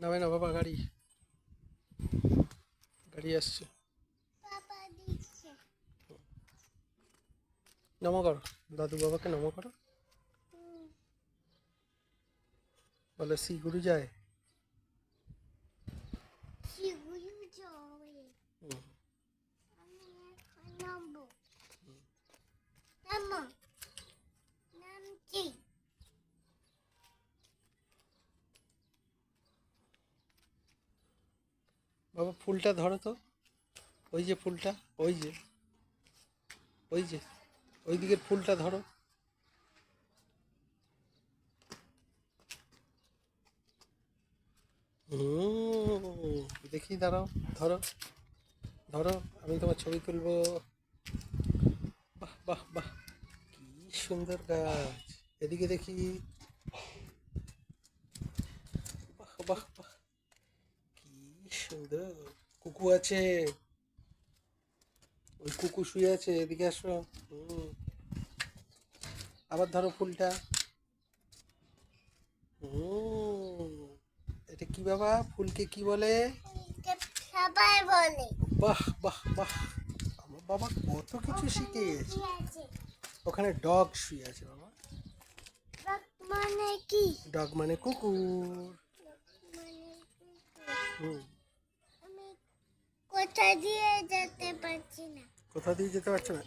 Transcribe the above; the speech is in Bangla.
নামে না বাবা গাড়ি। গাড়ি আসছে। নম করো। দাদু বাবাকে নম করো। বলে শ্রী গুরু যায়। শিগুলো জলে হুম। আমি এখন নামবো নামো নামছি বাবা, ফুলটা ধরো তো। ওই যে ফুলটা, ওই যে। ওই যে, ওই দিকের ফুলটা ধরো। দেখি, দাঁড়াও, ধরো। ধরো, আমি তোমার ছবি তুলবো। বাহ বাহ বাহ। কি সুন্দর গাছ। এদিকে দেখি বাহ বাহ বাহ কি সুন্দর কুকু আছে। ওই কুকু শুয়ে আছে এদিকে আসো। আবার ধরো ফুলটা। এটা কি বাবা? ফুলকে কি বলে? সবাই বলে। বাহ বাহ বাহ। আমার বাবা কত কিছু শিখে গেছে। ওখানে ডগ শুয়ে আছে বাবা। মানে কি? ডগ মানে কুকুর। মানে হুম। কোথা দিয়ে যেতে পারছি না। কোথা দিয়ে যেতে পারছ না?